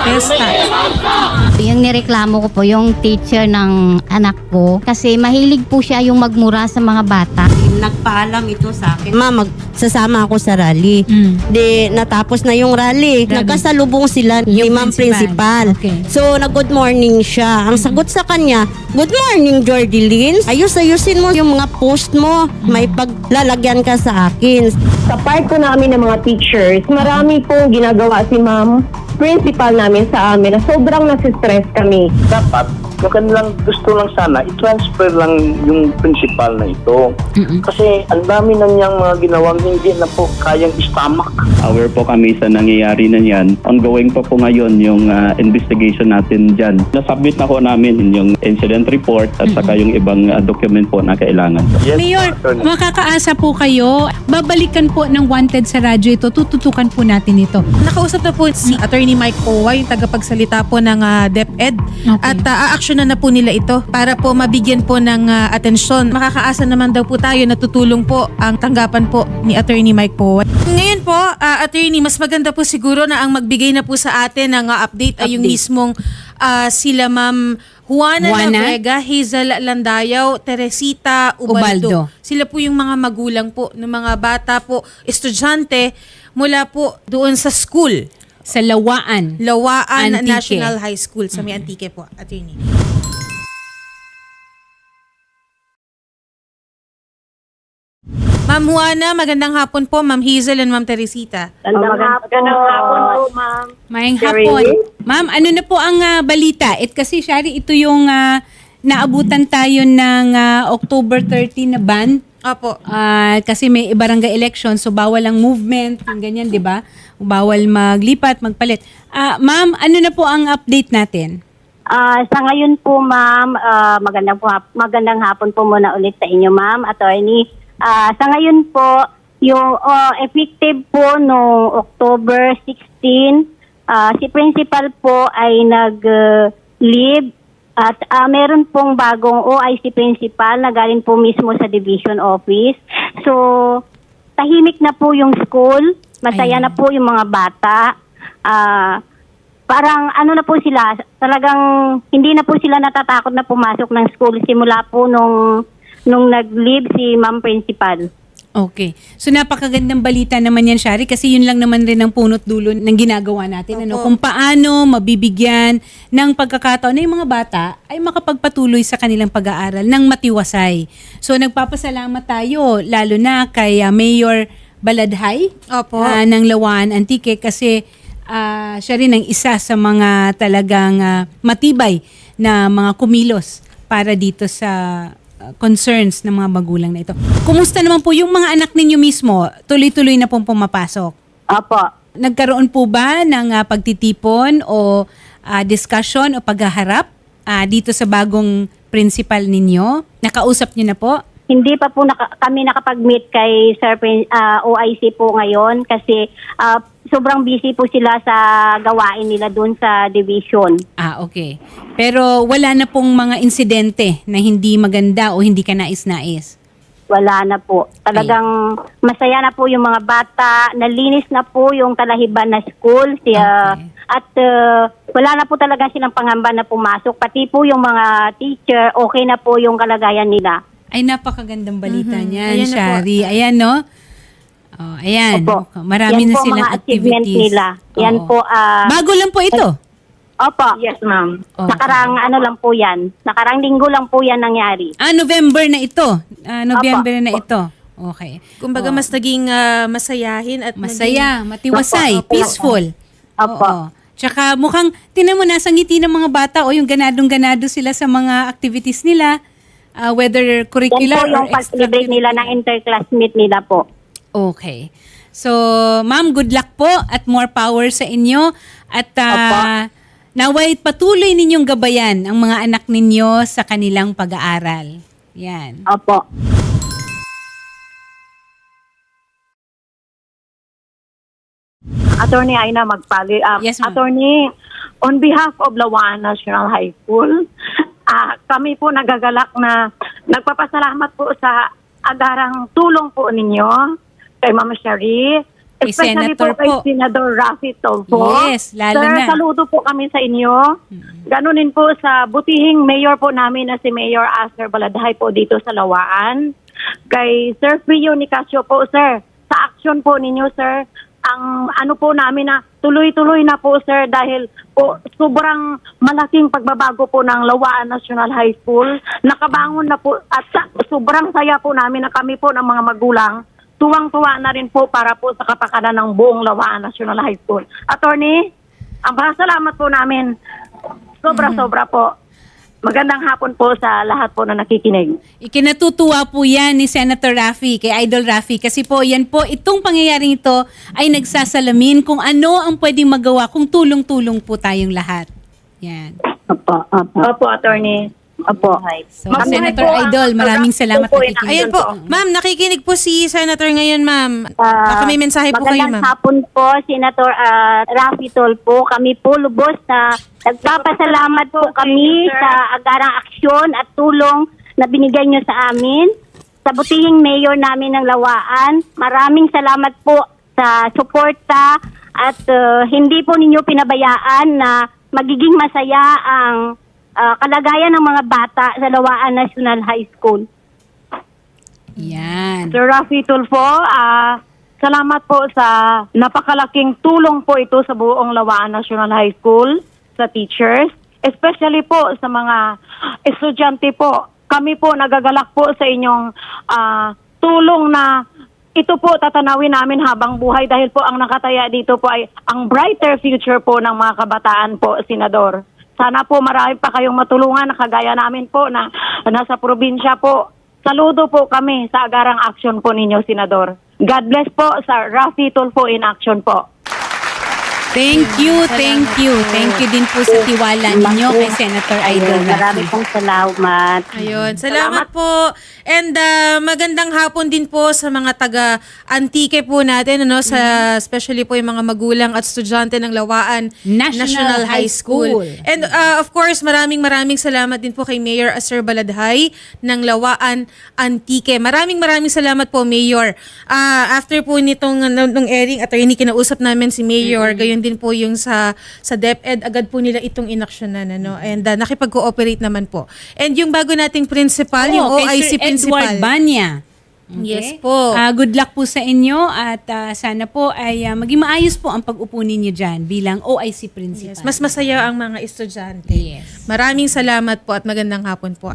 protesta. Yung nireklamo ko po, yung teacher ng anak ko, kasi mahilig po siya yung magmura sa mga bata. Nagpaalam ito sa akin. Ma, magsasama ako sa rally. Mm. Di, natapos na yung rally. Rally. Nagkasalubong sila ni Yung Ma'am principal. Principal. Okay. So, nag-good morning siya. Ang sagot sa kanya, Good morning, Jordy Ayus-ayusin mo yung mga post mo. May paglalagyan ka sa akin. Sa part ko namin ng mga teachers, marami pong ginagawa si ma'am, principal namin sa amin na sobrang nasistress kami. dapat yung kanilang gusto lang sana i-transfer lang yung principal na ito. Kasi ang dami na niyang mga ginawang hindi na po kayang stomach. Aware po kami sa nangyayari na yan. Ongoing pa po ngayon yung ah, investigation natin dyan. Nasubmit na po namin yung incident report at saka yung ibang ah, document po na kailangan. Yes, Mayor, Attorney. makakaasa po kayo. Babalikan po ng wanted sa radyo ito. Tututukan po natin ito. Nakausap na po si Attorney Mike Owa, yung tagapagsalita po ng ah, DepEd. Okay. At uh, aaksyonan na po nila ito para po mabigyan po ng ah, atensyon. Makakaasa naman daw po tayo na tutulong po ang tanggapan po ni Attorney Mike Owa. Ngayon po, ah, Attorney, mas maganda po siguro na ang magbigay na po sa atin ng ah, update, ay yung Update. mismong ah, sila Ma'am Juana, Juana? Lavega, Hazel Landayaw, Teresita Ubaldo. Ubaldo. Sila po yung mga magulang po ng mga bata po, estudyante mula po doon sa school. Sa Lawaan. Lawaan Antique. National High School sa may Antique po, attorney. Ma'am Juana, magandang hapon po. Ma'am Hazel and Ma'am Teresita. Magandang hapon po, ma'am. Mayang hapon. Ma'am, ano na po ang ah, balita? It kasi, Shari, ito yung ah, naabutan tayo ng ah, October 30 na ban. Opo. Ah, kasi may barangay election, so bawal ang movement, yung ganyan, di ba? Bawal maglipat, magpalit. Ah, ma'am, ano na po ang update natin? Ah, sa ngayon po, ma'am, ah, magandang, po, magandang hapon po muna ulit sa inyo, ma'am, attorney. Ah, sa ngayon po, yung ah, effective po no October 16, ah, si principal po ay nag-leave at ah, meron pong bagong OIC principal na galing po mismo sa division office. So, tahimik na po yung school, masaya Ayan. na po yung mga bata. Ah, parang ano na po sila, talagang hindi na po sila natatakot na pumasok ng school simula po nung nung nag-leave si ma'am principal. Okay. So napakagandang balita naman yan, Shari, kasi yun lang naman rin ang punot dulo ng ginagawa natin. Ano? Kung paano mabibigyan ng pagkakataon na yung mga bata ay makapagpatuloy sa kanilang pag-aaral ng matiwasay. So nagpapasalamat tayo, lalo na kay ah, Mayor Baladhay Opo. ah, ng Lawan Antique kasi ah, siya rin ang isa sa mga talagang ah, matibay na mga kumilos para dito sa concerns ng mga magulang na ito. Kumusta naman po yung mga anak ninyo mismo? Tuloy-tuloy na pong pumapasok. Opo. Nagkaroon po ba ng ah, pagtitipon o ah, discussion o paghaharap ah, dito sa bagong principal ninyo? Nakausap niyo na po? Hindi pa po naka- kami nakapag-meet kay Sir Prin- ah, OIC po ngayon kasi ah, sobrang busy po sila sa gawain nila doon sa division. Ah, okay. Pero wala na pong mga insidente na hindi maganda o hindi ka nais-nais. Wala na po. Talagang masaya na po yung mga bata. Nalinis na po yung talahiban na school. Siya, Okay. At uh, wala na po talaga silang pangamba na pumasok. Pati po yung mga teacher, okay na po yung kalagayan nila. Ay, napakagandang balita niyan, Ayan na po. Shari. Ayan, no? Oh, ayan. Opo. Marami Yan na po silang mga achievement activities. nila. Yan Oo. po, ah, Bago lang po ito. opo. Yes, ma'am. Okay. Nakarang ano lang po yan. Nakarang linggo lang po yan nangyari. Ah, November na ito. Ah, November na ito. Okay. Kumbaga Oo. mas naging ah, masayahin at Masaya, matiwasay, Opo, opo, peaceful. Opo. Oo. Tsaka mukhang, tinan mo, nasa ngiti ng mga bata o yung ganadong-ganado sila sa mga activities nila, ah, whether Yan curricular po yung or pag-celebrate nila ng interclass meet nila po. Okay. So, ma'am, good luck po at more power sa inyo. At ah, naway patuloy ninyong gabayan ang mga anak ninyo sa kanilang pag-aaral. Yan. Opo. Attorney Aina Magpali. Um, Yes, ma'am. Attorney, on behalf of Lawan National High School, ah, kami po nagagalak na nagpapasalamat po sa agarang tulong po ninyo kay Ma'am Sherry Kay Especially Senator po kay po. Senador Rafi Tolfo. Yes, lalo Sir, na. saludo po kami sa inyo. Ganunin po sa butihing mayor po namin na si Mayor Aster Baladhay po dito sa Lawaan. Kay Sir Frio Nicasio po, sir. Sa action po ninyo, sir, ang ano po namin na tuloy-tuloy na po, sir, dahil po sobrang malaking pagbabago po ng Lawaan National High School. Nakabangon na po at sa- sobrang saya po namin na kami po ng mga magulang tuwang-tuwa na rin po para po sa kapakanan ng buong Lawaan National High School. Attorney, ang salamat po namin. Sobra-sobra po. Magandang hapon po sa lahat po na nakikinig. Ikinatutuwa po yan ni Senator Raffy, kay Idol Raffy. Kasi po, yan po, itong pangyayaring ito ay nagsasalamin kung ano ang pwedeng magawa kung tulong-tulong po tayong lahat. Yan. Opo, opo. Opo, attorney. Opo. So, Mabuhay Senator po ang Idol, maraming salamat po, na kikinig. Ayan po. Ma'am, nakikinig po si Senator ngayon, ma'am. Ah, Baka may mensahe po kayo, magandang ma'am. hapon po, Senator uh, Rafi Tolpo. Kami po lubos na nagpapasalamat po kami sa agarang aksyon at tulong na binigay nyo sa amin. Sa butihing mayor namin ng Lawaan, maraming salamat po sa suporta at uh, hindi po ninyo pinabayaan na magiging masaya ang uh, kalagayan ng mga bata sa Lawaan National High School. Yan. Sir Rafi Tulfo, ah, salamat po sa napakalaking tulong po ito sa buong Lawaan National High School, sa teachers, especially po sa mga estudyante po. Kami po nagagalak po sa inyong ah, tulong na ito po tatanawin namin habang buhay dahil po ang nakataya dito po ay ang brighter future po ng mga kabataan po, Senador. Sana po marami pa kayong matulungan na kagaya namin po na nasa probinsya po. Saludo po kami sa agarang action po ninyo, Senador. God bless po sa Rafi Tulfo in action po. Thank you, thank you. Thank you din po sa tiwala ninyo kay Senator Idol Marami pong salamat. Ayun, salamat, po. And uh, magandang hapon din po sa mga taga Antique po natin, ano, sa especially po yung mga magulang at estudyante ng Lawaan National High School. And uh, of course, maraming maraming salamat din po kay Mayor Aser Baladhay ng Lawaan Antique. Maraming maraming salamat po, Mayor. Ah, after po nitong nung, nung airing, attorney, kinausap namin si Mayor, gayon din po yung sa sa DepEd, agad po nila itong inaksyonan, ano, and uh, nakipag-cooperate naman po. And yung bago nating principal, yung Oo, kay OIC Sir principal. Edward Banya. Yes po. Ah, good luck po sa inyo at ah, sana po ay ah, maging maayos po ang pag-upo ninyo dyan bilang OIC principal. Yes, mas masaya ang mga estudyante. Yes. Maraming salamat po at magandang hapon po.